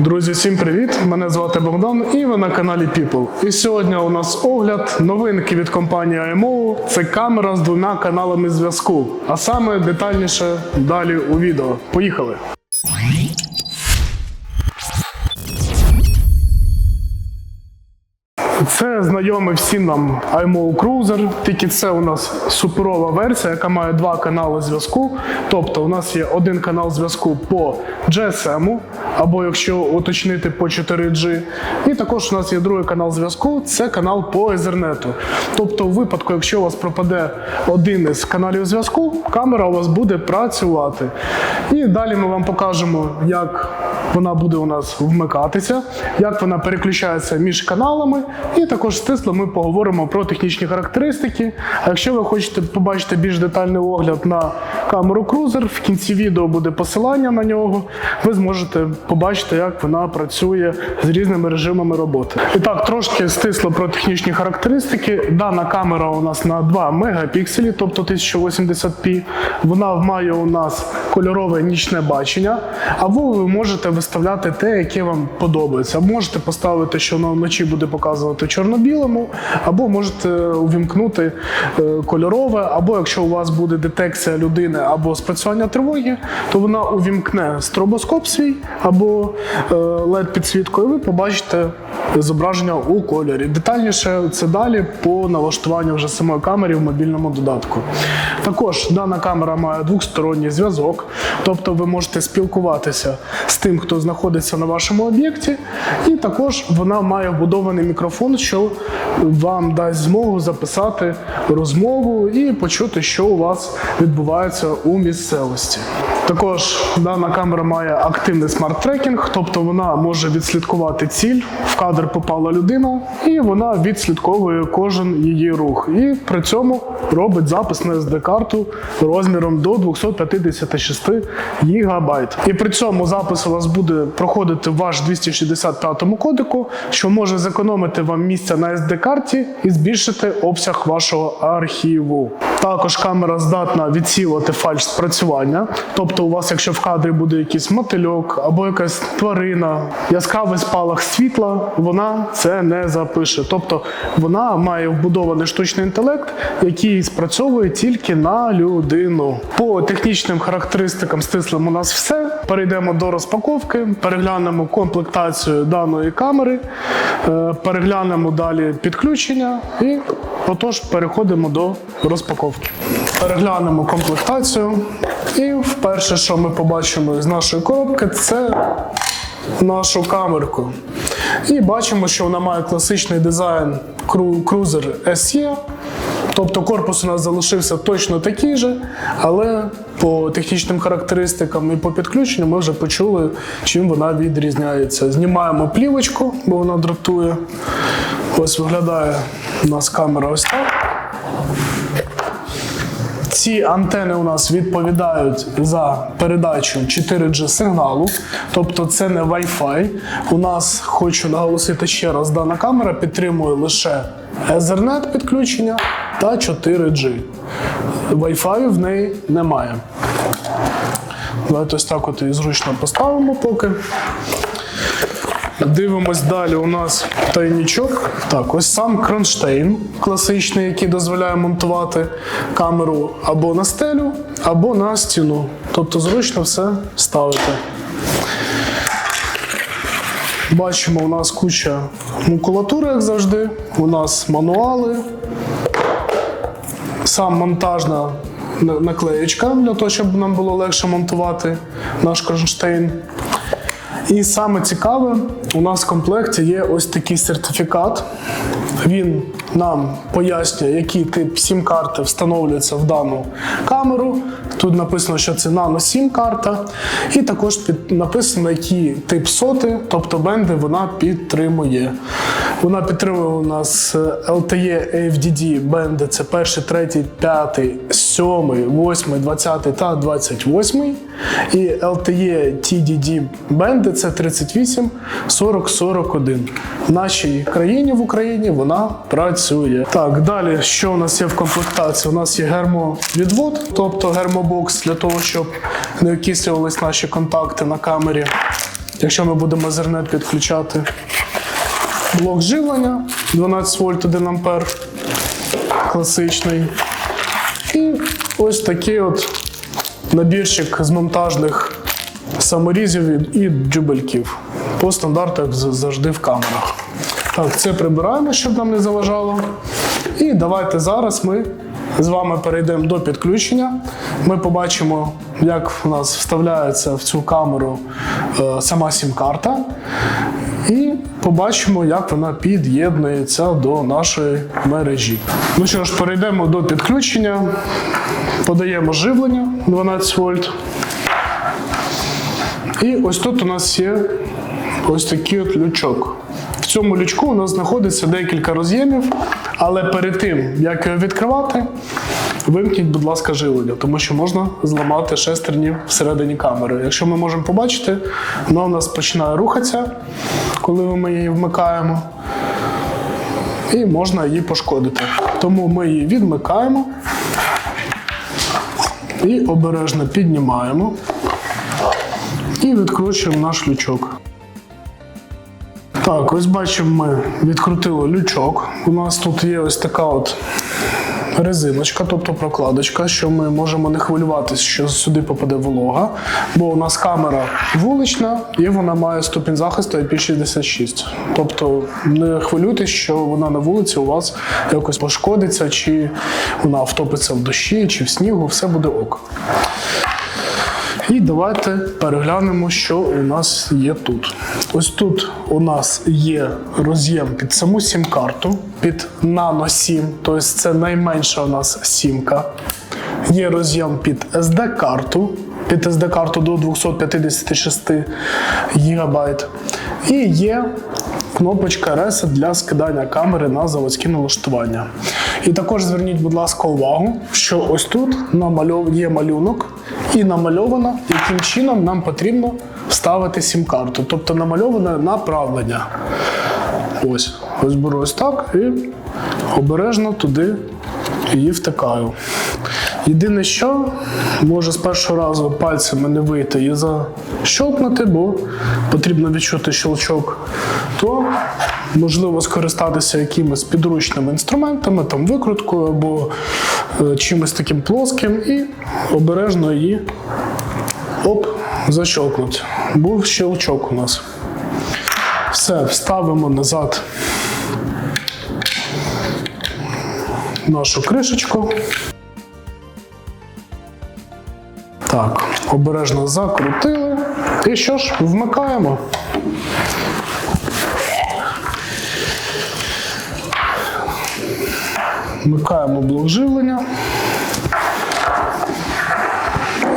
Друзі, всім привіт! Мене звати Богдан і ви на каналі People. І сьогодні у нас огляд новинки від компанії IMO. Це камера з двома каналами зв'язку. А саме детальніше далі у відео. Поїхали! Це знайомий всім нам IMO Cruiser, тільки це у нас суперова версія, яка має два канали зв'язку. Тобто у нас є один канал зв'язку по GSM, або якщо уточнити по 4G. І також у нас є другий канал зв'язку, це канал по Ethernet. Тобто, у випадку, якщо у вас пропаде один із каналів зв'язку, камера у вас буде працювати. І далі ми вам покажемо, як вона буде у нас вмикатися, як вона переключається між каналами. І також стисло ми поговоримо про технічні характеристики. А якщо ви хочете побачити більш детальний огляд на камеру Cruiser, в кінці відео буде посилання на нього. Ви зможете побачити, як вона працює з різними режимами роботи. І так, трошки стисло про технічні характеристики. Дана камера у нас на 2 мегапікселі, тобто 1080p. Вона має у нас кольорове нічне бачення, або ви можете виставляти те, яке вам подобається. Можете поставити, що воно вночі буде показувати чорно-білому, або можете увімкнути е, кольорове, або якщо у вас буде детекція людини або спрацювання тривоги, то вона увімкне стробоскоп свій або led підсвітку, і ви побачите зображення у кольорі. Детальніше це далі по налаштуванню вже самої камери в мобільному додатку. Також дана камера має двосторонній зв'язок, тобто ви можете спілкуватися з тим, хто знаходиться на вашому об'єкті, і також вона має вбудований мікрофон, що вам дасть змогу записати розмову і почути, що у вас відбувається у місцевості. Також дана камера має активний смарт-трекінг, тобто вона може відслідкувати ціль, в кадр попала людина, і вона відслідковує кожен її рух. І при цьому робить запис на SD-карту розміром до 256 гігабайт. І при цьому запис у вас буде проходити ваш 265 кодеку, що може зекономити вам місця на SD-карті і збільшити обсяг вашого архіву. Також камера здатна відсілити фальш спрацювання. Тобто, у вас, якщо в кадрі буде якийсь мотильок або якась тварина, яскравий спалах світла, вона це не запише. Тобто вона має вбудований штучний інтелект, який спрацьовує тільки на людину. По технічним характеристикам стислим у нас все. Перейдемо до розпаковки, переглянемо комплектацію даної камери, е, переглянемо далі підключення і отож переходимо до розпаковки. Переглянемо комплектацію. І вперше, що ми побачимо з нашої коробки, це нашу камерку. І бачимо, що вона має класичний дизайн Cruiser SE. Тобто корпус у нас залишився точно такий же, але по технічним характеристикам і по підключенню ми вже почули, чим вона відрізняється. Знімаємо плівочку, бо вона дратує. Ось виглядає у нас камера ось так. Ці антени у нас відповідають за передачу 4G сигналу, тобто це не Wi-Fi. У нас хочу наголосити ще раз, дана камера підтримує лише Ethernet підключення та 4G. Wi-Fi в неї немає. Давайте ось так от її зручно поставимо поки. Дивимось далі. У нас тайнічок. Так, ось сам кронштейн класичний, який дозволяє монтувати камеру або на стелю, або на стіну. Тобто зручно все ставити. Бачимо, у нас куча макулатури, як завжди. У нас мануали. Сам монтажна наклеєчка для того, щоб нам було легше монтувати наш кронштейн. І саме цікаве, у нас в комплекті є ось такий сертифікат. Він нам пояснює, який тип сім-карти встановлюється в дану камеру. Тут написано, що це нано сім карта. І також під, написано, який тип соти, тобто бенди вона підтримує. Вона підтримує у нас е, LTE AFDD бенди, це перший, третій, п'ятий, сьомий, восьмий, двадцятий та двадцять восьмий. І LTE TDD бенди це 38, 40, 41. В нашій країні в Україні вона працює. Так, далі, що у нас є в комплектації? У нас є гермовідвод, тобто гермобокс для того, щоб не окислювались наші контакти на камері. якщо ми будемо Ethernet підключати. Блок живлення 12 вольт 1 ампер класичний. І ось такий от набірчик з монтажних саморізів і- джубельків. По стандартах завжди в камерах. Так, це прибираємо, щоб нам не заважало. І давайте зараз ми з вами перейдемо до підключення. Ми побачимо, як в нас вставляється в цю камеру е, сама сім-карта. І побачимо, як вона під'єднується до нашої мережі. Ну що ж, перейдемо до підключення. Подаємо живлення 12 вольт. І ось тут у нас є ось такий от лючок. В цьому лючку у нас знаходиться декілька роз'ємів, але перед тим, як його відкривати, вимкніть, будь ласка, живлення, тому що можна зламати шестерні всередині камери. Якщо ми можемо побачити, вона у нас починає рухатися, коли ми її вмикаємо, і можна її пошкодити. Тому ми її відмикаємо і обережно піднімаємо і відкручуємо наш лючок. Так, ось бачимо, ми відкрутили лючок. У нас тут є ось така от резиночка, тобто прокладочка, що ми можемо не хвилюватися, що сюди попаде волога, бо у нас камера вулична і вона має ступінь захисту IP66. Тобто не хвилюйтесь, що вона на вулиці у вас якось пошкодиться, чи вона втопиться в дощі, чи в снігу, все буде ок. І давайте переглянемо, що у нас є тут. Ось тут у нас є роз'єм під саму сім-карту, під Nano SIM, тобто це найменша у нас сімка. Є роз'єм під SD-карту, під SD-карту до 256 ГБ. І є кнопочка Reset для скидання камери на заводські налаштування. І також зверніть, будь ласка, увагу, що ось тут є малюнок і намальовано, яким чином нам потрібно вставити сім-карту. Тобто намальоване направлення. Ось. Ось беру ось так і обережно туди її втикаю. Єдине, що може з першого разу пальцями не вийти і защолкнути, бо потрібно відчути щелчок, то можливо скористатися якимись підручними інструментами, там викруткою або е, чимось таким плоским, і обережно її оп, защолкнуть. Був щелчок у нас. Все, вставимо назад нашу кришечку. Обережно закрутили. І що ж, вмикаємо. Вмикаємо блок живлення.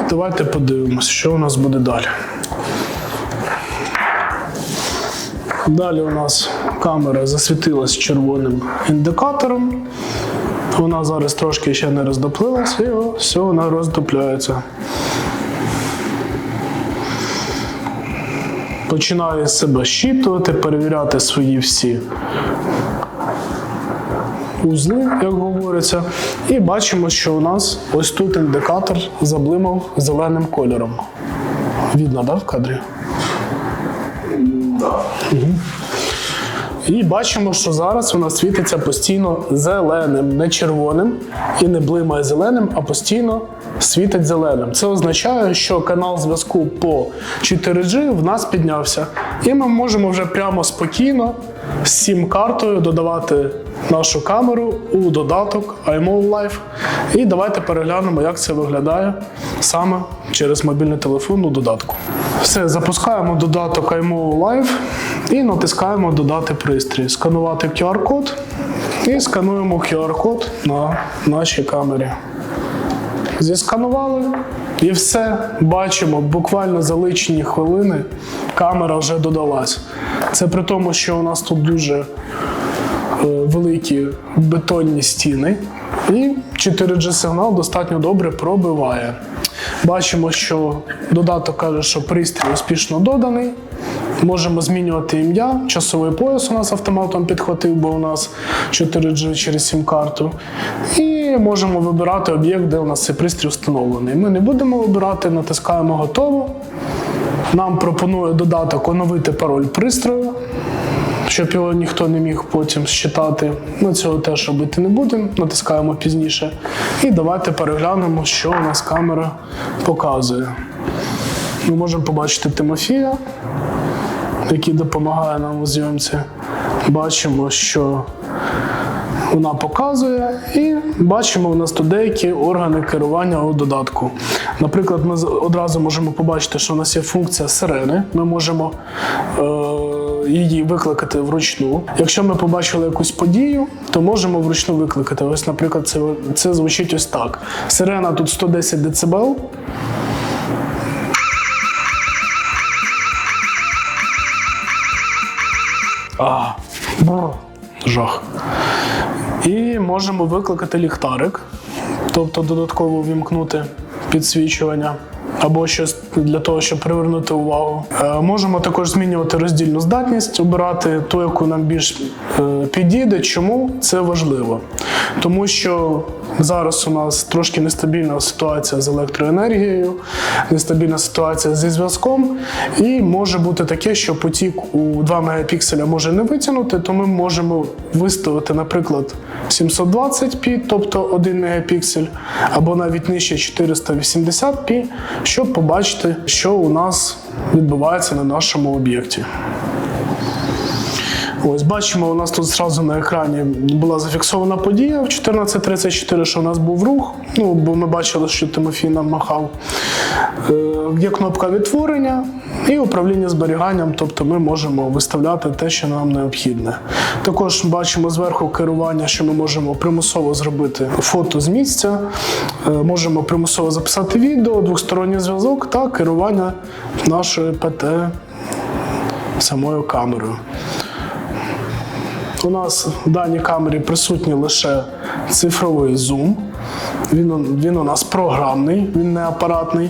Давайте подивимося, що у нас буде далі. Далі у нас камера засвітилась червоним індикатором. Вона зараз трошки ще не роздоплилась, і о, все, вона роздопляється. Починає себе щитувати, перевіряти свої всі узли, як говориться. І бачимо, що у нас ось тут індикатор заблимав зеленим кольором. Видно, да, в кадрі? І бачимо, що зараз вона світиться постійно зеленим, не червоним і не блимає зеленим, а постійно світить зеленим. Це означає, що канал зв'язку по 4G в нас піднявся. І ми можемо вже прямо спокійно з сім-картою додавати нашу камеру у додаток iMove Live. І давайте переглянемо, як це виглядає саме через мобільний телефон у додатку. Все, запускаємо додаток iMove Live і натискаємо Додати пристрій, сканувати QR-код і скануємо QR-код на нашій камері. Зісканували і все бачимо, буквально за личені хвилини камера вже додалась. Це при тому, що у нас тут дуже е, великі бетонні стіни, і 4G сигнал достатньо добре пробиває. Бачимо, що додаток каже, що пристрій успішно доданий. Можемо змінювати ім'я. Часовий пояс у нас автоматом підхватив, бо у нас 4G через сім-карту. І можемо вибирати об'єкт, де у нас цей пристрій встановлений. Ми не будемо вибирати, натискаємо готово. Нам пропонує додаток оновити пароль пристрою, щоб його ніхто не міг потім считати. Ми цього теж робити не будемо, натискаємо пізніше. І давайте переглянемо, що у нас камера показує. Ми можемо побачити Тимофія, який допомагає нам у зйомці. Бачимо, що вона показує, і бачимо у нас тут деякі органи керування у додатку. Наприклад, ми одразу можемо побачити, що у нас є функція сирени. Ми можемо е, її викликати вручну. Якщо ми побачили якусь подію, то можемо вручну викликати. Ось, наприклад, це, це звучить ось так: сирена тут 110 дБ. А, бр, жах. І можемо викликати ліхтарик, тобто додатково ввімкнути підсвічування. Або щось для того, щоб привернути увагу. Е, можемо також змінювати роздільну здатність, обирати ту, яку нам більш е, підійде. Чому це важливо? Тому що зараз у нас трошки нестабільна ситуація з електроенергією, нестабільна ситуація зі зв'язком, і може бути таке, що потік у 2 мегапікселя може не витягнути, то ми можемо виставити, наприклад, 720p, тобто 1 мегапіксель, або навіть нижче 480p, щоб побачити, що у нас відбувається на нашому об'єкті. Ось бачимо, у нас тут зразу на екрані була зафіксована подія в 14.34, що у нас був рух. Ну, бо ми бачили, що Тимофій нам махав. Е, Є кнопка відтворення і управління зберіганням, тобто ми можемо виставляти те, що нам необхідне. Також бачимо зверху керування, що ми можемо примусово зробити фото з місця, е, можемо примусово записати відео, двосторонній зв'язок та керування нашою ПТ самою камерою. У нас в даній камері присутній лише цифровий зум. Він, він у нас програмний, він не апаратний,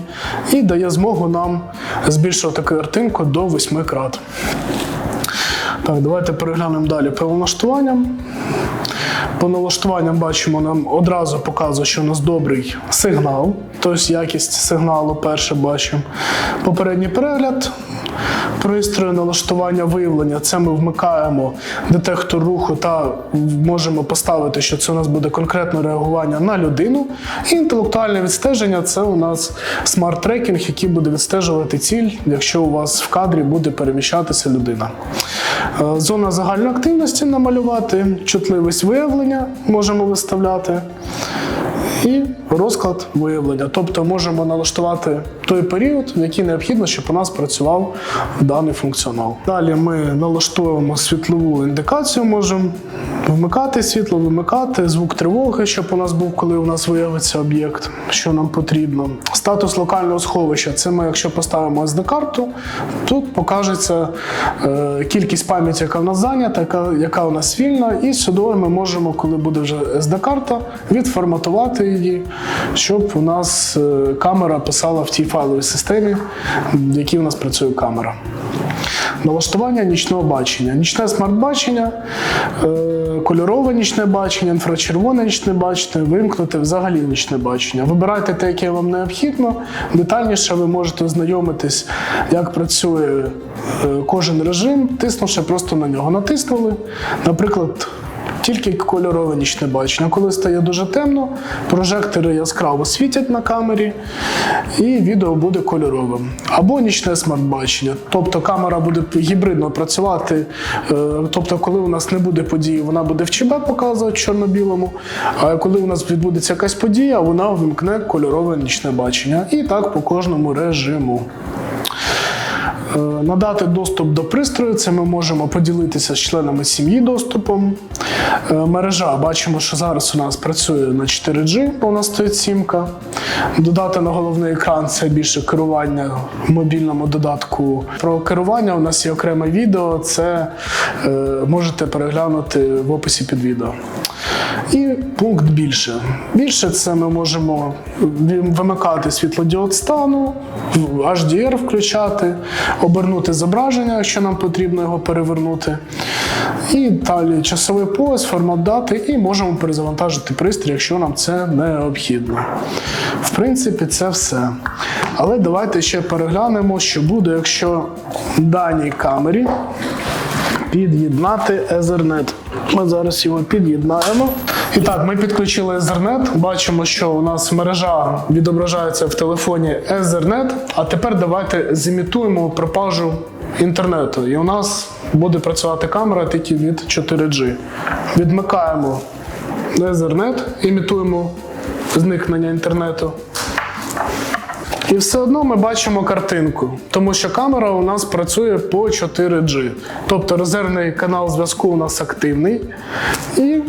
і дає змогу нам збільшувати картинку до 8 крат. Так, давайте переглянемо далі по налаштуванням. По налаштуванням бачимо, нам одразу показує, що у нас добрий сигнал, тобто якість сигналу перше бачимо. Попередній перегляд пристрою налаштування виявлення. Це ми вмикаємо детектор руху та можемо поставити, що це у нас буде конкретне реагування на людину. І інтелектуальне відстеження це у нас смарт-трекінг, який буде відстежувати ціль, якщо у вас в кадрі буде переміщатися людина. Е, Зона загальної активності намалювати, чутливість виявлення можемо виставляти. І розклад виявлення. Тобто можемо налаштувати той період, в який необхідно, щоб у нас працював даний функціонал. Далі ми налаштуємо світлову індикацію, можемо вмикати світло, вимикати, звук тривоги, щоб у нас був, коли у нас виявиться об'єкт, що нам потрібно. Статус локального сховища це ми, якщо поставимо SD-карту, тут покажеться е, кількість пам'яті, яка в нас зайнята, яка, яка у нас вільна, і сюди ми можемо, коли буде вже SD-карта, відформатувати її, щоб у нас е, камера писала в тій файловій системі, в якій у нас працює камера. Налаштування нічного бачення. Нічне смарт-бачення, е, кольорове нічне бачення, інфрачервоне нічне бачення, вимкнути взагалі нічне бачення. Вибирайте те, яке вам необхідно. Детальніше ви можете ознайомитись, як працює е, кожен режим, тиснувши просто на нього. Натиснули, наприклад. Тільки кольорове нічне бачення. Коли стає дуже темно, прожектори яскраво світять на камері, і відео буде кольоровим. Або нічне смарт-бачення. Тобто камера буде гібридно працювати. е, Тобто, коли у нас не буде події, вона буде в ЧБ показувати чорно-білому. А коли у нас відбудеться якась подія, вона вимкне кольорове нічне бачення. І так по кожному режиму. Е, Надати доступ до пристрою, це ми можемо поділитися з членами сім'ї доступом. Е, Мережа, бачимо, що зараз у нас працює на 4G, бо у нас стоїть сімка. Додати на головний екран це більше керування в мобільному додатку. Про керування у нас є окреме відео, це е, можете переглянути в описі під відео. І пункт більше. Більше це ми можемо вимикати світлодіод стану, HDR включати, обернути зображення, якщо нам потрібно його перевернути. І далі часовий пояс, формат дати, і можемо перезавантажити пристрій, якщо нам це необхідно. В принципі, це все. Але давайте ще переглянемо, що буде, якщо даній камері під'єднати Ethernet. Ми зараз його під'єднаємо. І так, ми підключили Ethernet. Бачимо, що у нас мережа відображається в телефоні Ethernet. А тепер давайте зімітуємо пропажу інтернету. І у нас буде працювати камера тільки від 4G. Відмикаємо Ethernet, імітуємо зникнення інтернету. І все одно ми бачимо картинку, тому що камера у нас працює по 4G. Тобто резервний канал зв'язку у нас активний, і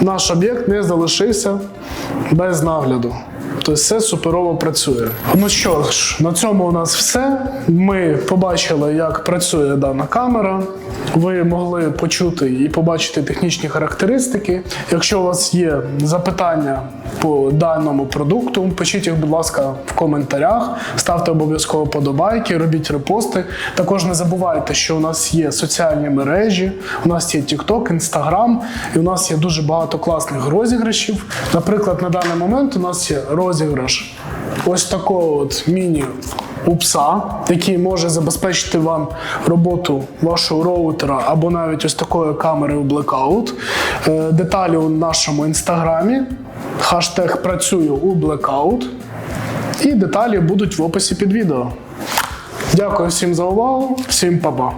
наш об'єкт не залишився без нагляду. Тобто все суперово працює. Ну що ж, на цьому у нас все. Ми побачили, як працює дана камера. Ви могли почути і побачити технічні характеристики. Якщо у вас є запитання по даному продукту, пишіть їх, будь ласка, в коментарях, ставте обов'язково подобайки, робіть репости. Також не забувайте, що у нас є соціальні мережі, у нас є TikTok, Instagram, і у нас є дуже багато класних розіграшів. Наприклад, на даний момент у нас є розіграш ось такого от міні. УПСа, який може забезпечити вам роботу вашого роутера або навіть ось такої камери у Blackout. Е, Деталі у нашому інстаграмі. Хаштег працюю у Blackout. І деталі будуть в описі під відео. Дякую всім за увагу, всім па-па.